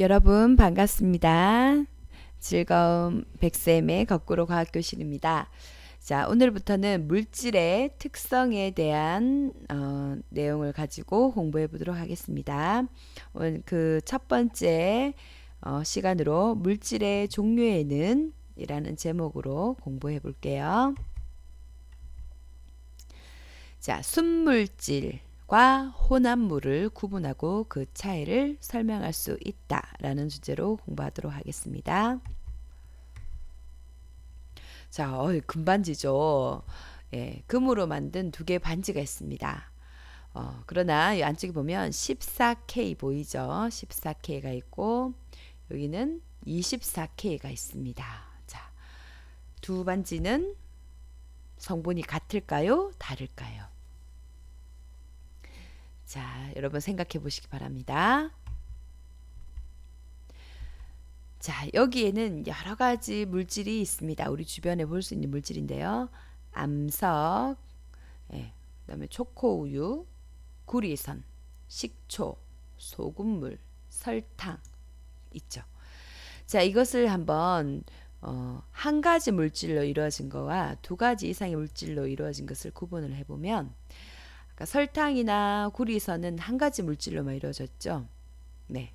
여러분 반갑습니다. 즐거운 백쌤의 거꾸로 과학교실입니다. 자, 오늘부터는 물질의 특성에 대한 어, 내용을 가지고 공부해 보도록 하겠습니다. 오늘 그 첫 번째 어, 시간으로 물질의 종류에는 이라는 제목으로 공부해 볼게요. 자, 순물질 과 혼합물을 구분하고 그 차이를 설명할 수 있다라는 주제로 공부하도록 하겠습니다. 자, 어, 금반지죠. 예, 금으로 만든 두 개의 반지가 있습니다. 어, 그러나 이 안쪽에 보면 14K 보이죠? 14K가 있고 여기는 24K가 있습니다. 자, 두 반지는 성분이 같을까요? 다를까요? 자, 여러분 생각해 보시기 바랍니다. 자, 여기에는 여러 가지 물질이 있습니다. 우리 주변에 볼 수 있는 물질인데요. 암석, 예, 그다음에 초코우유, 구리선, 식초, 소금물, 설탕 있죠. 자, 이것을 한번 어, 한 가지 물질로 이루어진 거와 두 가지 이상의 물질로 이루어진 것을 구분을 해보면 그러니까 설탕이나 구리선은 한 가지 물질로만 이루어졌죠. 네.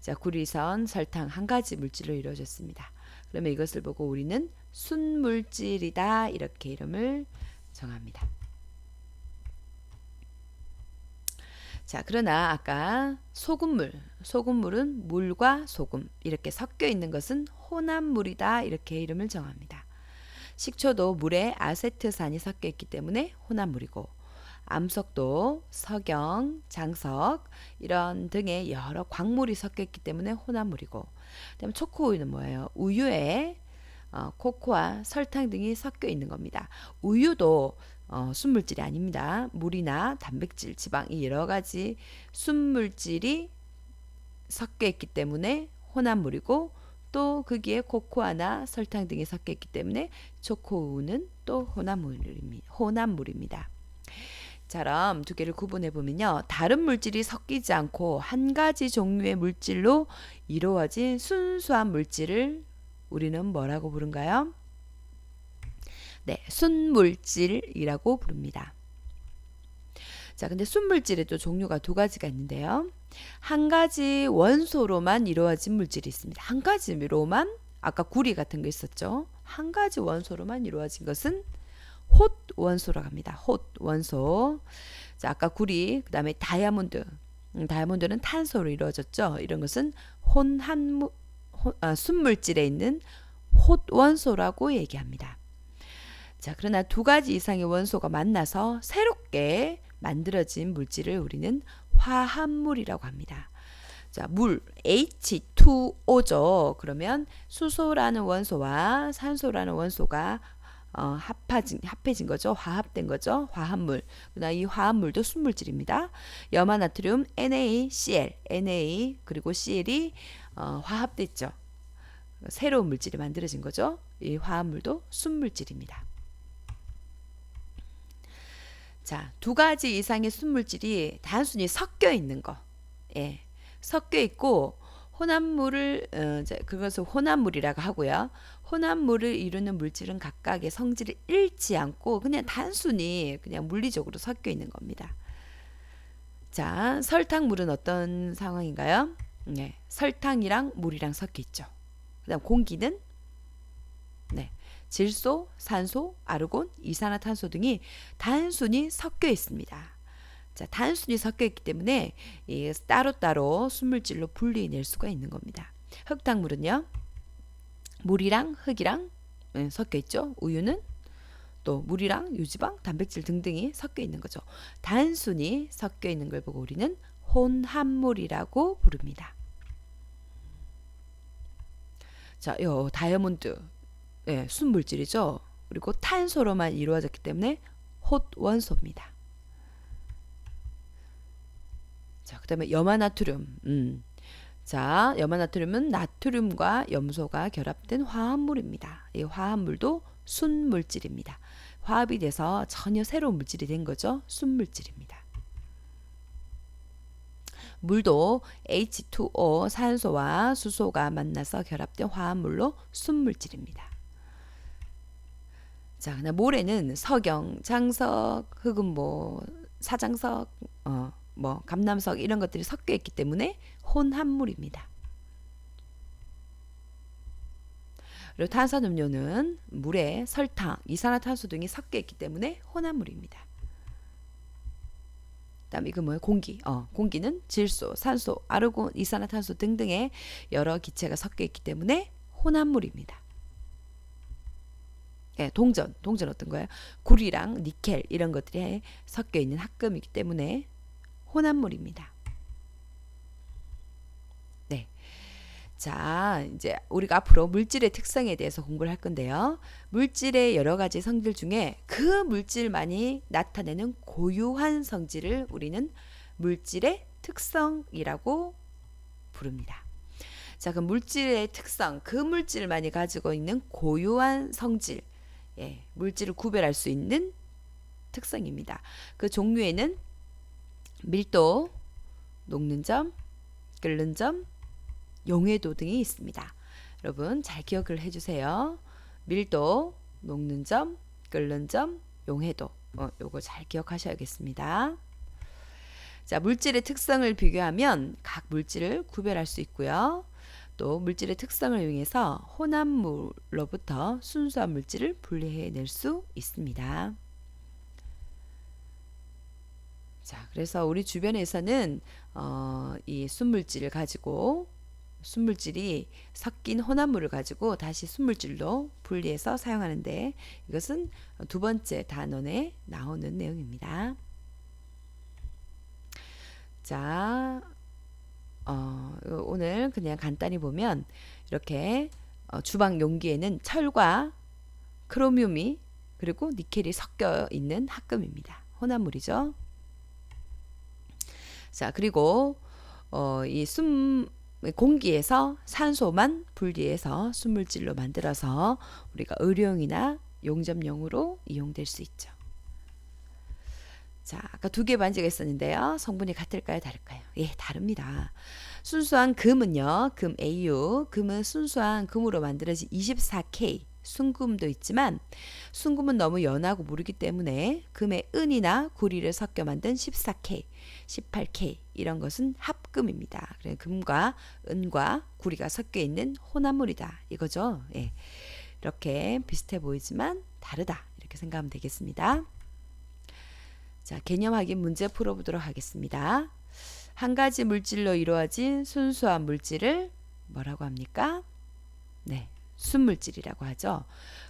자, 구리선, 설탕 한 가지 물질로 이루어졌습니다. 그러면 이것을 보고 우리는 순물질이다 이렇게 이름을 정합니다. 자, 그러나 아까 소금물, 소금물은 물과 소금 이렇게 섞여 있는 것은 혼합물이다 이렇게 이름을 정합니다. 식초도 물에 아세트산이 섞여 있기 때문에 혼합물이고 암석도 석영, 장석 이런 등의 여러 광물이 섞여 있기 때문에 혼합물이고 그다음에 초코우유는 뭐예요? 우유에 어, 코코아, 설탕 등이 섞여 있는 겁니다. 우유도 어, 순물질이 아닙니다. 물이나 단백질, 지방 이 여러 가지 순물질이 섞여 있기 때문에 혼합물이고 또 거기에 코코아나 설탕 등이 섞여 있기 때문에 초코우유는 또 혼합물입니다. 혼합물입니다. 처럼 두 개를 구분해 보면요. 다른 물질이 섞이지 않고 한 가지 종류의 물질로 이루어진 순수한 물질을 우리는 뭐라고 부른가요? 네, 순물질이라고 부릅니다. 자, 근데 순물질에도 종류가 두 가지가 있는데요. 한 가지 원소로만 이루어진 물질이 있습니다. 한 가지로만 아까 구리 같은 거 있었죠. 한 가지 원소로만 이루어진 것은 홑 원소라고 합니다. 홑 원소. 자, 아까 구리, 그다음에 다이아몬드. 음, 다이아몬드는 탄소로 이루어졌죠. 이런 것은 혼합물 아, 순물질에 있는 홑 원소라고 얘기합니다. 자, 그러나 두 가지 이상의 원소가 만나서 새롭게 만들어진 물질을 우리는 화합물이라고 합니다. 자, 물 H2O죠. 그러면 수소라는 원소와 산소라는 원소가 어, 합해진, 합해진 거죠. 화합된 거죠. 화합물. 그러나 이 화합물도 순물질입니다. 염화나트륨 NaCl, Na 그리고 Cl이 어, 화합됐죠. 새로운 물질이 만들어진 거죠. 이 화합물도 순물질입니다. 자, 두 가지 이상의 순물질이 단순히 섞여 있는 거. 예. 섞여 있고 혼합물을 어, 그것을 혼합물이라고 하고요. 혼합물을 이루는 물질은 각각의 성질을 잃지 않고 그냥 단순히 그냥 물리적으로 섞여 있는 겁니다. 자, 설탕물은 어떤 상황인가요? 네, 설탕이랑 물이랑 섞여 있죠. 그다음 공기는 네, 질소, 산소, 아르곤, 이산화탄소 등이 단순히 섞여 있습니다. 자, 단순히 섞여 있기 때문에 이 따로따로 순물질로 분리해낼 수가 있는 겁니다. 흙탕물은요. 물이랑 흙이랑 예, 섞여 있죠. 우유는 또 물이랑 유지방, 단백질 등등이 섞여 있는 거죠. 단순히 섞여 있는 걸 보고 우리는 혼합물이라고 부릅니다. 자, 요 다이아몬드 예, 순물질이죠. 그리고 탄소로만 이루어졌기 때문에 홑 원소입니다. 자, 그다음에 염화나트륨. 음. 자, 염화나트륨은 나트륨과 염소가 결합된 화합물입니다. 이 화합물도 순물질입니다. 화합이 돼서 전혀 새로운 물질이 된 거죠. 순물질입니다. 물도 H2O 산소와 수소가 만나서 결합된 화합물로 순물질입니다. 자, 그다음 모래는 석영, 장석, 뭐 사장석, 어, 뭐 감남석 이런 것들이 섞여 있기 때문에 혼합물입니다. 그리고 탄산음료는 물에 설탕, 이산화탄소 등이 섞여 있기 때문에 혼합물입니다. 그다음 이거 뭐예요? 공기. 어, 공기는 질소, 산소, 아르곤, 이산화탄소 등등의 여러 기체가 섞여 있기 때문에 혼합물입니다. 예, 동전, 동전 어떤 거예요? 구리랑 니켈 이런 것들이 섞여 있는 합금이기 때문에 혼합물입니다. 네. 자, 이제 우리가 앞으로 물질의 특성에 대해서 공부를 할 건데요. 물질의 여러 가지 성질 중에 그 물질만이 나타내는 고유한 성질을 우리는 물질의 특성이라고 부릅니다. 자, 그 물질의 특성, 그 물질만이 가지고 있는 고유한 성질, 예, 물질을 구별할 수 있는 특성입니다. 그 종류에는 밀도, 녹는 점, 끓는 점, 용해도 등이 있습니다. 여러분 잘 기억을 해주세요. 밀도, 녹는 점, 끓는 점, 용해도. 어, 요거 잘 기억하셔야겠습니다. 자, 물질의 특성을 비교하면 각 물질을 구별할 수 있고요. 또 물질의 특성을 이용해서 혼합물로부터 순수한 물질을 분리해낼 수 있습니다. 자, 그래서 우리 주변에서는 어, 이 순물질을 가지고 순물질이 섞인 혼합물을 가지고 다시 순물질로 분리해서 사용하는데 이것은 두 번째 단원에 나오는 내용입니다. 자, 어, 오늘 그냥 간단히 보면 이렇게 어, 주방 용기에는 철과 크로뮴이 그리고 니켈이 섞여 있는 합금입니다. 혼합물이죠. 자, 그리고 어, 이 숨 공기에서 산소만 분리해서 순물질로 만들어서 우리가 의료용이나 용접용으로 이용될 수 있죠. 자, 아까 두 개 반지가 있었는데요. 성분이 같을까요, 다를까요? 예, 다릅니다. 순수한 금은요, 금 AU, 금은 순수한 금으로 만들어진 24K, 순금도 있지만 순금은 너무 연하고 무르기 때문에 금의 은이나 구리를 섞여 만든 14K, 18K 이런 것은 합금입니다. 그래 금과 은과 구리가 섞여 있는 혼합물이다 이거죠. 예. 이렇게 비슷해 보이지만 다르다 이렇게 생각하면 되겠습니다. 자, 개념 확인 문제 풀어보도록 하겠습니다. 한 가지 물질로 이루어진 순수한 물질을 뭐라고 합니까? 네, 순물질이라고 하죠.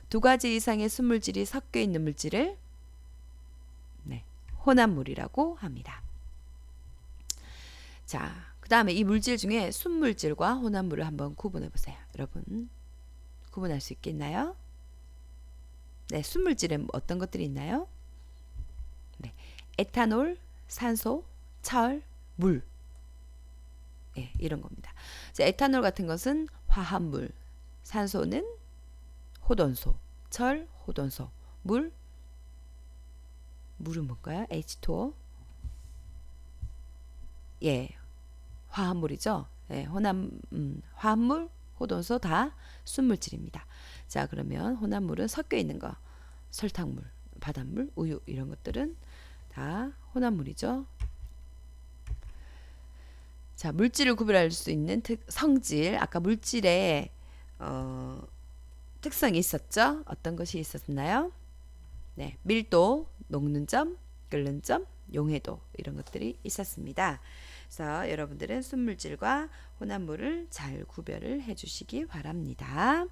두 가지 이상의 순물질이 섞여 있는 물질을 네, 혼합물이라고 합니다. 자, 그 다음에 이 물질 중에 순물질과 혼합물을 한번 구분해 보세요. 여러분, 구분할 수 있겠나요? 네, 순물질은 어떤 것들이 있나요? 네, 에탄올, 산소, 철, 물. 네, 이런 겁니다. 자, 에탄올 같은 것은 화합물, 산소는 호돈소, 철, 호돈소, 물, 물은 뭘까요? H2O. 예, 화합물이죠. 예, 혼합, 음, 화합물, 호돈소 다 순물질입니다. 자, 그러면 혼합물은 섞여 있는 거, 설탕물, 바닷물, 우유 이런 것들은 다 혼합물이죠. 자, 물질을 구별할 수 있는 특, 성질. 아까 물질의 어, 특성이 있었죠? 어떤 것이 있었나요? 네, 밀도, 녹는 점, 끓는 점, 용해도 이런 것들이 있었습니다. 그래서 여러분들은 순물질과 혼합물을 잘 구별을 해주시기 바랍니다.